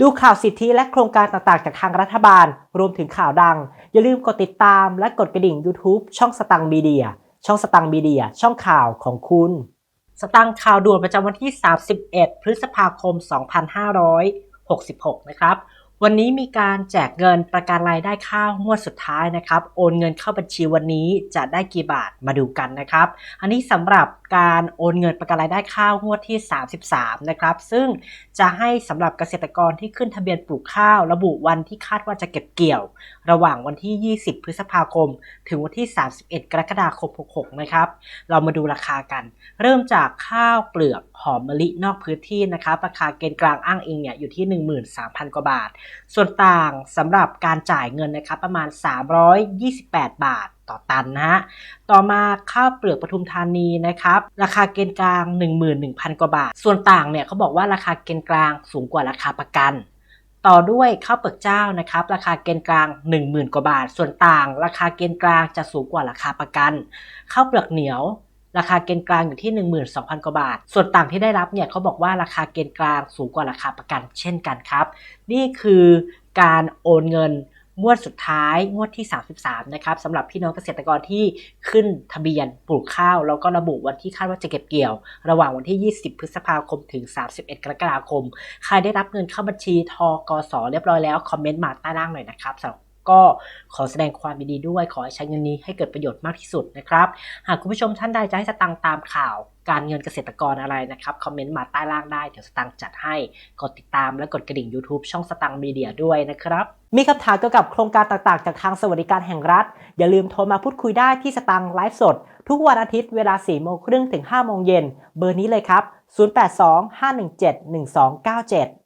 ดูข่าวสิทธิและโครงการต่างๆ จากทางรัฐบาล รวมถึงข่าวดัง อย่าลืมกดติดตามและกดกระดิ่ง YouTube ช่องสตังมีเดีย ช่องสตังมีเดีย ช่องข่าวของคุณ สตังข่าวด่วนประจำวันที่ 31 พฤษภาคม 2566 นะครับ วันนี้มีการแจกเงินประกันรายได้ข้าวงวดสุดท้ายนะครับ โอนเงินเข้าบัญชีวันนี้จะได้กี่บาทมาดูกันนะครับ อันนี้สำหรับการโอนเงินประกันรายได้ข้าวงวดที่ 33 นะครับ ซึ่งจะให้สำหรับเกษตรกรที่ขึ้นทะเบียนปลูกข้าว ระบุวันที่คาดว่าจะเก็บเกี่ยว ระหว่างวันที่ 20 พฤษภาคม ถึงวันที่ 31 กรกฎาคม 66 นะครับ เรามาดูราคากัน เริ่มจากข้าวเปลือกหอมมะลินอกพื้นที่นะครับราคาเกณฑ์กลางอ้างอิงเนี่ยอยู่ที่ 13,000 กว่าบาทส่วนต่างสำหรับการจ่ายเงินนะครับประมาณ 328 บาทต่อตันนะฮะ ต่อมาข้าวเปลือกปทุมธานีนะครับ ราคาเกณฑ์กลาง 11,000 กว่าบาท ส่วนต่างเนี่ยเขาบอกว่าราคาเกณฑ์กลางสูงกว่าราคาประกัน ต่อด้วยข้าวเปลือกเจ้านะครับ ราคาเกณฑ์กลาง 10,000 กว่าบาท ส่วนต่าง ราคาเกณฑ์กลางจะสูงกว่าราคาประกัน ข้าวเปลือกเหนียว ราคาเกณฑ์กลางอยู่ที่ 12,000 กว่าบาท ส่วนต่างที่ได้รับเนี่ยเขาบอกว่าราคาเกณฑ์กลางสูงกว่าราคาประกันเช่นกันครับ นี่คือการโอนเงินงวดสุดท้ายงวดที่ 33 นะครับสำหรับพี่น้องเกษตรกรที่ขึ้นทะเบียนปลูกข้าว แล้วก็ระบุวันที่คาดว่าจะเก็บเกี่ยว ระหว่างวันที่ 20 พฤษภาคมถึง 31 กรกฎาคม ใครได้รับเงินเข้าบัญชีทกสเรียบร้อยแล้ว คอมเมนต์มาใต้ล่างหน่อยนะครับสำหรับ ก็ขอแสดงความยินดีด้วย ขอให้ใช้เงินนี้ให้เกิดประโยชน์มากที่สุดนะครับ หากคุณผู้ชมท่านใดจะให้สตังค์ตามข่าวการเงินเกษตรกรอะไรนะครับ คอมเมนต์มาใต้ล่างได้ เดี๋ยวสตังค์จัดให้ กดติดตามและกดกระดิ่ง YouTube ช่องสตังค์มีเดียด้วยนะครับ มีคำถามเกี่ยวกับโครงการต่างๆ จากทางสวัสดิการแห่งรัฐ อย่าลืมโทรมาพูดคุยได้ที่สตังค์ไลฟ์สด ทุกวันอาทิตย์เวลา 4 โมงครึ่งถึง 5 โมงเย็น เบอร์นี้เลยครับ 0825171297